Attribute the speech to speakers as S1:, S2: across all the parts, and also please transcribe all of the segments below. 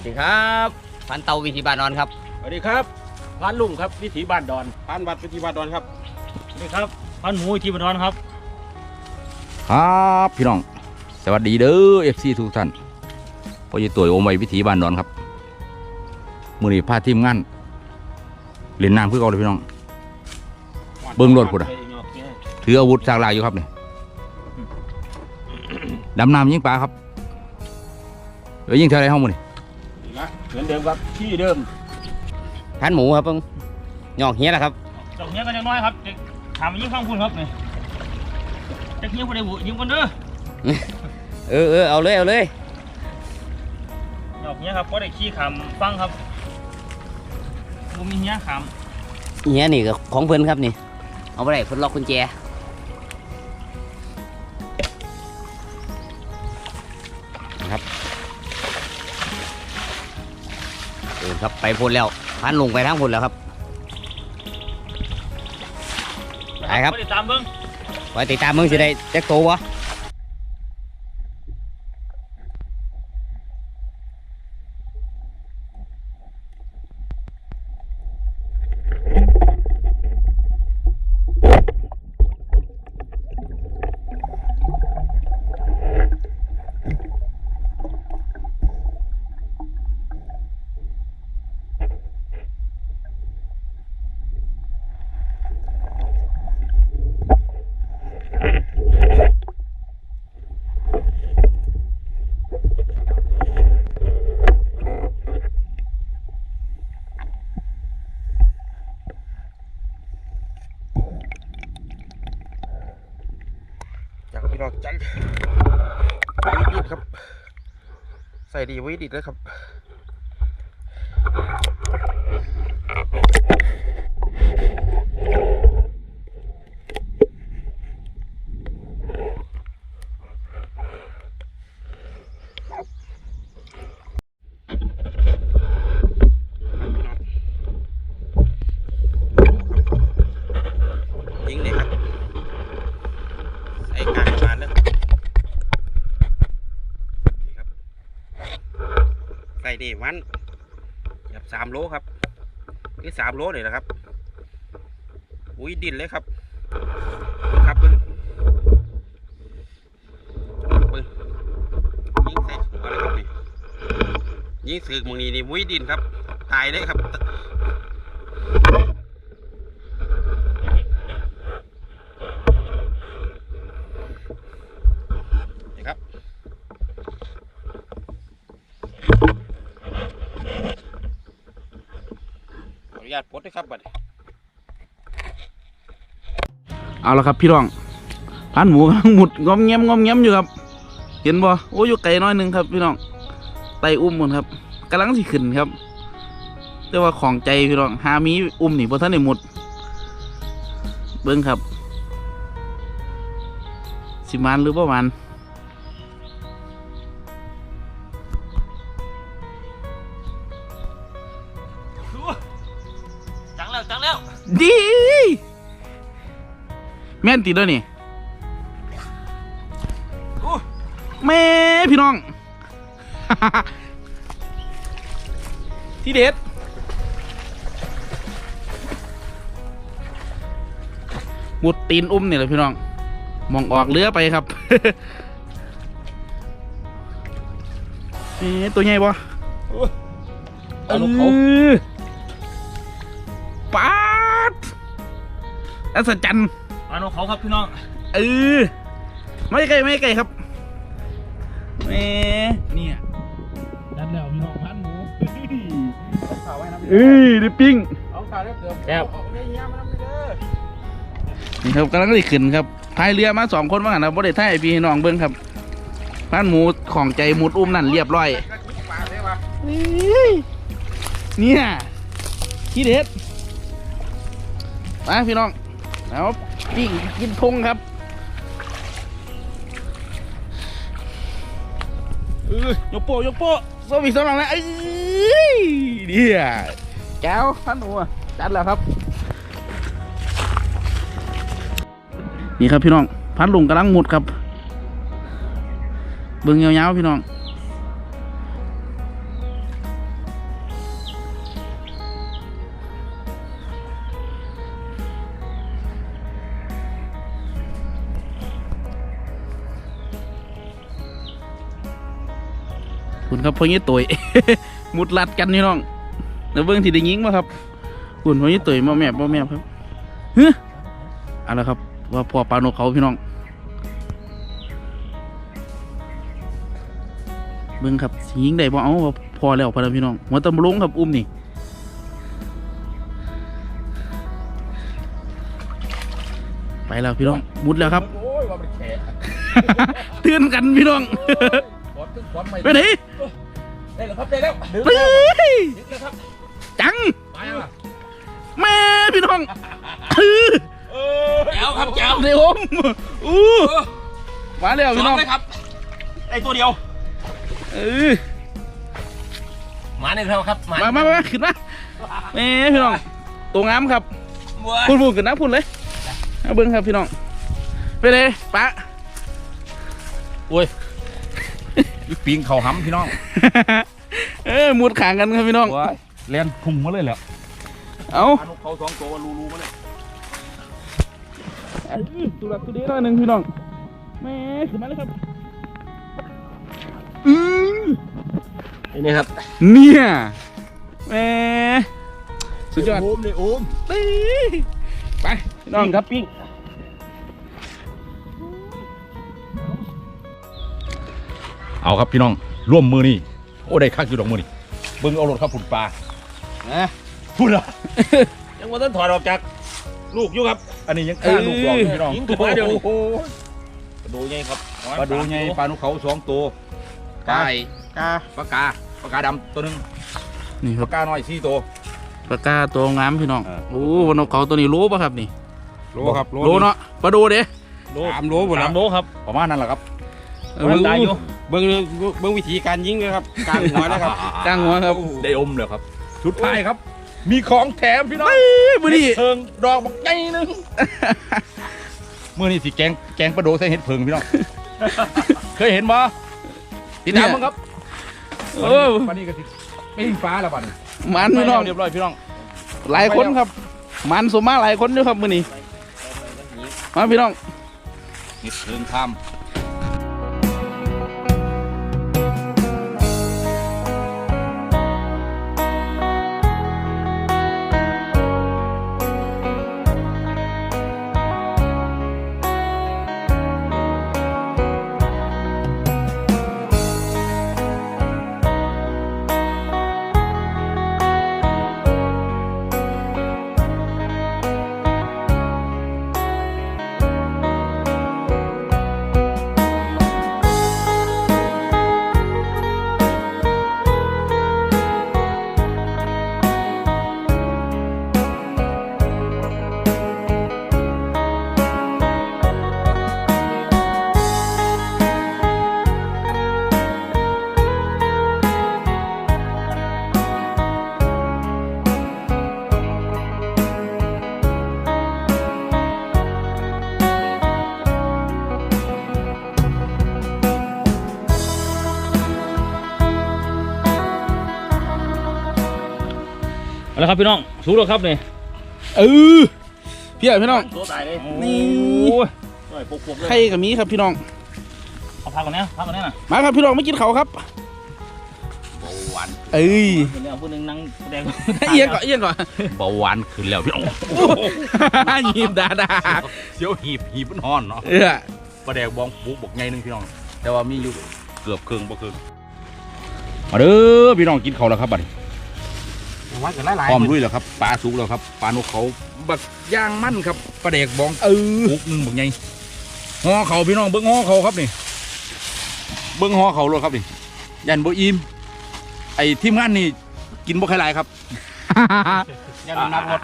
S1: สวัสดีครับพันเตาวิธีบานนอนครับ
S2: สวัสดีครับร้านลุงครับวิถีบ้านดอน
S3: พันวัดปฏิบัติดอนครับ
S2: สวัสดีครับพันหมูที่บ้านดอนครับ
S4: ครับพี่น้อง สวัสดีเด้อเอฟซีทุกท่านพอจะตัวโอมไว้วิถีบ้านดอนครับมือนี้พาทีมงานเล่นน้ำเพื่อเอาเลยพี่น้อง เบิ่งรถพุ่นอะถืออาวุธสร้างลายอยู่ครับเนี่ยดำน้ำยิงปลาครับเดี๋ยวยิงเท่าไรห้องมือนี่
S2: นี่นะ เหมือนเดิมครับที่เดิม
S1: พันหมูครับเพิ่งหยอกเฮียแหละครับ
S2: ดอกเนี้ยก็ยังน้อยครับจะถามมายิงข้างคุณครับนี่จะยิงคนใดบุยิงคนเด้อ
S1: เออเออเอาเลยเอาเลย
S2: ดอกเนี้ยครับก็ได้ขี้ขำฟังครับบุมีเนี้ยข
S1: เฮียนี่ก็ของเพิ่นครับนี่ เอาไปไหนคนล็อกกุญแจ เออครับไปพ้นแล้วพันลงไปทั้งพ้นแล้วครับำไปครับ
S2: ก็ได้ตามเบิ้ง
S1: ไว้ติดตามมึงสิได้แจ็คโตวะ
S3: จังวิดิตครับ ใส่ดีวิดิตแลยครับ ยิงเลยครับ ใส่กลางประมาณเลยนี่ครับ ไก่ดีวันหยับสามโลครับนี่สามโลเลยนะครับอุ้ยดินเลยครับครับเบิ้งเบิ้งยิงใส่หัวเลยครับนี่ยิงสึกมึงนี่นี่มุ้ยดินครับ ตายเลยครับ นี่ครับ ขออนุ ญาตปลดด้วยครับบัด
S5: เอาละครับพี่รองพันหมูกำลังหมุดงอมแงมงอมแงมอยู่ครับ เห็นบ่โอ้อยู่ไกลน้อยนึงครับ พี่น้องไตอุ้มหมดครับกำลังสิขึ้นครับแต่ว่าของใจพี่น้องหามีอุ้มนี่พอท่านได้หมดเบิ้งครับ สิมันหรือประมัน ม่นติดแล้วนี่โอ้แม่พี่น้อง ที่เด็ดหมุดตีนอุ้มนี่แหละพี่น้อง มองออกเรือไปครับเอ๊ะตัวใหญ่ปะ
S2: เอาลูกเขา
S5: ออปาดอัศจรรย์
S2: เอาลูกเขาครับพี่น้อง
S5: เออไม่ไกลไม่ไกลครับแหมเนี่ย
S2: ดันแล้วพี่น้องพันหมู
S5: เอ้ยได้ปิ้ง
S3: เอาขาเรียบเดิม
S2: แซ่บ
S3: เอาเอาเงี้ยมาทำเด้อ
S5: นี่ครับกำลังได้ขึ้นครับพายเรือมาสองคนว่างั้นนะบ่ได้ท่ายพี่น้องเบิ้งครับพันหมูของใจมุดอุ้มนั่นเรียบร้อย
S3: ก็คิดปากเลยวะ
S5: เนี่ยที่เด็ดมาพี่น้อง แล้วปิ้งกินทงครับเออยกโปยกโปสวิสองหลังแล้วเอ้เนี่ยแก้วพันหัวจัดแล้วครับ นี่ครับพี่น้องพันลุงกำลังหมดครับ เบิ่งยาวๆพี่น้อง คุณครับพ่อยี่ตุยมุดลัดกันพี่น้องเดี๋ยวเบิ้งที่ได้ยิงมาครับคุณพ่อยี่ตุยมาแมบมาแมบครับเฮ้ยเอาละครับ ว่าพอปลาโนกเขาพี่น้อง เบิ้งครับสิยิงได้บ่เอาว่าพอแล้วพอแล้วพี่น้องหัวตำลงครับอุ้มนี่ไปแล้วพี่น้องมุดแล้วครับ
S4: โอ้ยว่ามันแฉะ
S5: เตือนกันพี่น้อง
S4: ขอนขึ้นขอนใหม่
S5: ไปไหน
S4: ได้แล้วครับได้แล้วดึง
S5: เฮ้ย
S4: ดึงแล้วครับ
S5: จัง
S4: ไปอะ
S5: แม่พี่น้อง
S4: แจ๋วครับแจ๋ว
S5: เดี๋ยวผมอู้มาแล้วพี่น้อง
S4: เลยครับ
S2: ไอตัวเดียว
S5: เออ
S4: มาหนึ่งแล้วครับมา
S5: มามามาขึ้นมาแม่พี่น้องตัวงามครับ
S4: บัว
S5: พูดพูดกันนะพูดเลยเอาเบิ้งครับพี่น้องไปเลยปะ
S4: ยุ ปิงเขาห้ำพี่น้อง
S5: เออมุดขางกันครับพี่น้อง
S4: ว้ายเลียนพุ่งมาเลยแหล้ว
S5: เอา
S4: นกเขาสองตัวรูรูมาเลย
S5: เอ้ยตุลักตุเดีหน่อยหนึ่งพี่น้องแม่ขึ้นมาเลยครับอือ
S2: นี่ครับ
S5: เนี่ยแหมสุดยอด
S2: โอมเลยโอม
S5: ไปน้องครับ
S2: ปิ้ง
S4: เอาครับพี่น้องร่วมมือนี่โอ้ได้คักอยู่ดอกมือนี่เบิ่งเอารถครับผุนปลา
S2: นะ
S4: พูดเหรอ
S2: ยังว่าต้นถอดออกจากลูกอยู่ครับ
S4: อันนี้ยังกล้าลูกดอกอยู่พี่น้อง
S2: ยิงถูกมาเดี๋ยวนี้
S4: โอ้โห
S2: ปลาดูไงครับ
S4: ปลาดูไงปลานุกเขาสองตัวไก่
S5: กา
S4: ปลากาปลากาดำตัวหนึง
S5: นี่ค
S4: ป
S5: รับ
S4: ลากาน้อยสี่ตัว
S5: ปลากาตัวงามพี่น้อง
S4: เออ
S5: โอ้วันนกเขาตัวนี้โลป่ะครับนี่
S4: โลครับ
S5: โลเนาะปลาโดเด้
S2: โล
S3: สามโลหมดแล้
S2: สาวมโลครับ
S4: ประมาณนั้นแหละครับ
S2: มันตายอยู่
S3: เบิ้งเบิ้งวิธีการยิงเลยครับกลางหัวนะครับ
S5: กลางหัวครับ
S4: ได้อมเลยครับสุดท้ายครับ มีของแถมพี่น้อง
S5: เอ้ยมือนี่
S4: เห็ดเพิงดอกบักใหญ่หนึงมื่อนี้สิแกงแกงปลาโดใส่เห็ดเพิงพี่น้องเคยเห็นบ่ติดตามมั้งครับ
S5: โอ้
S4: วันนี้ก็สิปิ้งฟ้าแล้วบัดนี้
S5: มันพี่น้อง
S4: เรียบร้อยพี่น้อง
S5: หลายคนครับ มันสมมาหลายคนด้วยครับมือนี้มาพี่น้อง
S4: เห็ดเพิงทำ
S2: เอาละครับพี่น้องสู้แล้วครับนี่
S5: เออพี่ใหญ่พี่น้อง
S2: ตัวตายเลย
S5: นี่
S2: โอ้ยโอ้ยปลุกๆเลย
S5: ไข่กับมีครับพี่น้อง
S2: เอาพักก่อนนะพักก่อนนะน่ะ
S5: มาครับพี่น้องไม่กินเขาวครับ
S4: เบาหวาน
S5: เอ้ย
S2: เห็นแล้วผู้หนึงนั่งแดง
S5: เอียงก่อนเอียงก่อน
S4: เบาหวานขึ้นแล้วพี่น้อง
S5: ยิ้มดาดา
S4: เสียวหีบหีบมันฮ้อนเนาะ
S5: เออ
S4: ปลาแดกบองปุ๊กบอกไงนึงพี่น้อง แต่ว่ามีอยู่เกือบครึ่งบ่ครึ่งมาเด้อพี่น้องกินเขาวแล้วครับบัดนี้
S3: วัดกันหลาย
S4: พร้อมลุยแล้วครับปลาสุกแล้วครับปลานกเขาบักย่างมั่นครับปลาแดกบอง
S5: เออ
S4: ปุ๊กหนึงบอกไงห่อเขาพี่น้องเบิ้งห่อเขาครับนี่เบิ้งห่อเขาเลยครับนี่ยันบ่อิ่มไอ้ทีมงานนี่กินบ่ใครหลายครับ
S2: ยันน้ำหนักหมด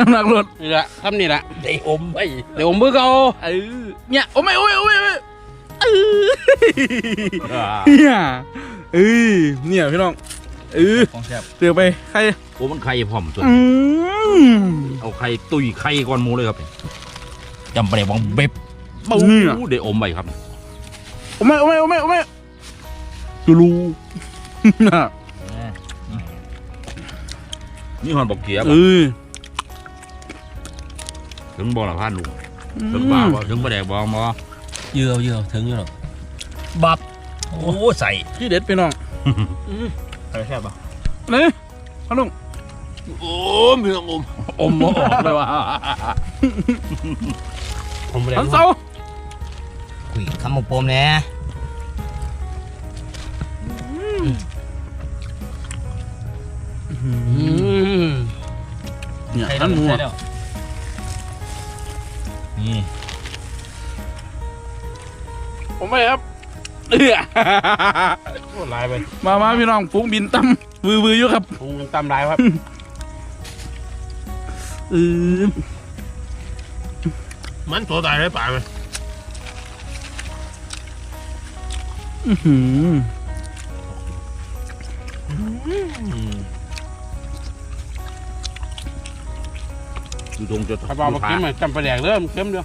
S5: น้ำหนักลด
S3: นี่แหละทำนี่แหละ
S4: ได้อมไป
S3: เดี๋ยวผมมือเขา
S5: เออเนี่ยโอ้ไม่โอ้ยโอ้ยโอ้ยเออ
S4: อ่า
S5: เนี่ยเอ้ยเนี่ยพี่น้อง เออ
S4: ของแซ่บ
S5: เตือไปใคร
S4: โอ้มันไข่พร้อมส่วน
S5: อืม
S4: เอาไข่ตุยไข่ก้อนหมูเลยครับจำปลาแดกบองเบ็บ
S5: เนี่ย
S4: อู้ได้อมไปครับ
S5: โอ้ไม่โอ้ไม่โอ้ไม่โอ้ไม่
S4: จูรู
S5: น่ะ
S4: นี่หอนบอกเกียบ
S5: เออ
S4: ถึงบ่ละพันลุงถึงบ้าบ่ถึงปลาแดกบองบ่
S1: เยื่อเยื่อถึงอยู่หรอก
S4: บับโอ้ใส่
S5: ที่เด็ดพี่น้อง
S2: ใครแซ่บปะ
S5: นี่พ่อลุง
S3: โอ้พี่น้องอม
S4: อมบ่ออกเลยว่ะ
S3: ผมแรง
S5: ทันเสา
S1: คุยคำมุกโปมเนี่ย
S5: เนี่ย
S2: ใคร
S5: ท่านหมู
S2: ใส่แล้วนี่
S5: ผมไปครับเอื้อ
S3: โคตรลายไป
S5: มามาพี่น้องฟุ้งบินตั้มวือวืออยู่ครับ
S3: คงตำลายครับ
S5: เออ
S3: มันตัวตายเลยป่าไหม
S5: อื้อหือ
S4: อยู่ตรงจะ
S3: ถ้าบอกว่าเข้มไหมจำปลาแดกเริ่มเข้มเดียว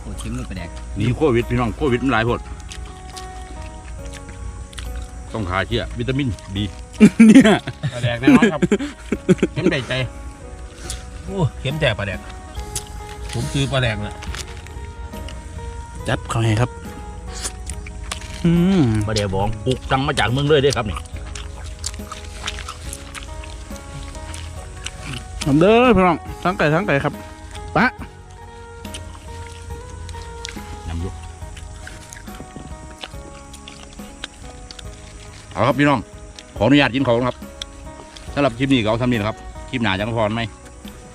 S1: โอ้ชิมมือไปแดก
S4: หนีโควิดพี่น้องโควิดมันหลายพด ต้องขาเชี่ยวิตามินบี
S5: เนี่ย
S3: ปลาแดกแน่นอนครับเข้มได้ใจ
S2: โอ้เข้มแตกปลาแดก
S3: ผมซื้อปลาแดกน่ะ
S5: จัดเขาให้ครับอืม
S4: ประเดี๋ยวบอกปลูกตังมาจากเมืองเลยเด้อครับนี่
S5: ทำเด้อพี่น้องทั้งไก่ทั้งไก่ครับปะ
S4: เอาครับพี่น้อง ขออนุญาตกินของครับสำหรับคลิปนี้ก็เอาทำนี่นะครับ คลิปหนาจังพรไหม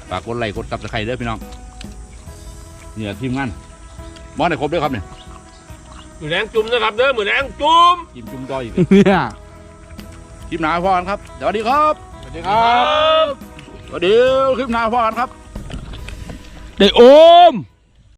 S4: ฝากกดไลค์กดซับสไครต์เด้อพี่น้องเนี่ยทีมงานบอสได้ครบเด้อครับเนี่ย
S3: มือแรงจุ่มนะครับเด้อมือแรงจุ่ม
S4: ทีมจุ่มด้อยอีก
S5: เนี่ย
S4: คลิปหนาพรครับสวัสดีครับ
S3: สวัสดีครับ
S4: สวัสดีคลิปหนาพรครับ
S5: ได้โอม